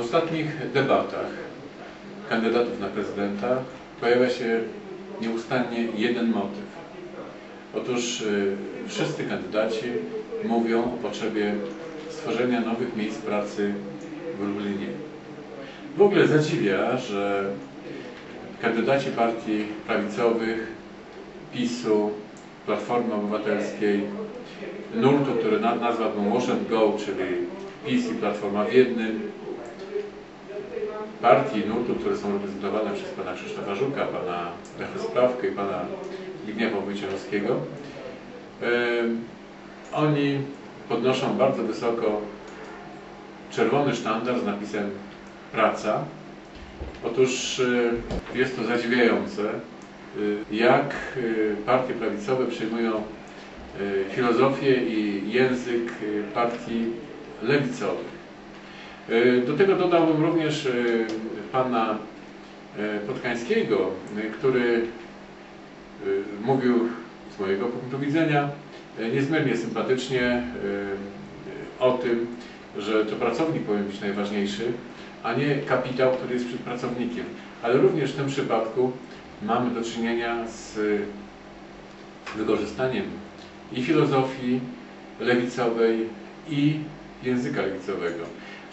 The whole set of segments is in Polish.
ostatnich debatach kandydatów na prezydenta pojawia się nieustannie jeden motyw. Otóż y, wszyscy kandydaci mówią o potrzebie stworzenia nowych miejsc pracy w Lublinie. W ogóle zadziwia, że kandydaci partii prawicowych, PiSu, Platformy Obywatelskiej, nurtu, który na- nazwałbym Wash Go, czyli PiS i Platforma w jednym, partii nurtu, które są reprezentowane przez pana Krzysztofa Żuka, pana Lechę Sprawkę i pana Zbigniewa Wojciechowskiego. Em, Oni podnoszą bardzo wysoko czerwony sztandar z napisem praca. Otóż y, jest to zadziwiające, y, jak partie prawicowe przyjmują filozofię i język partii lewicowych. Y, Do tego dodałbym również y, pana Podkańskiego, y, który mówił z mojego punktu widzenia niezmiernie sympatycznie o tym, że to pracownik powinien być najważniejszy, a nie kapitał, który jest przed pracownikiem. Ale również w tym przypadku mamy do czynienia z wykorzystaniem i filozofii lewicowej, i języka lewicowego.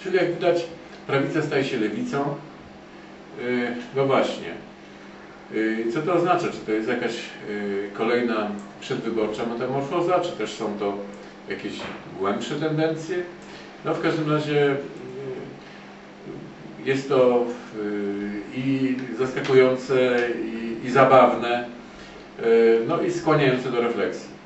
Czyli jak widać, prawica staje się lewicą. Yy, No właśnie. Yy, Co to oznacza? Czy to jest jakaś yy, kolejna przedwyborcza metamorfoza, czy też są to jakieś głębsze tendencje? No w każdym razie jest to i zaskakujące, i, zabawne, no i skłaniające do refleksji.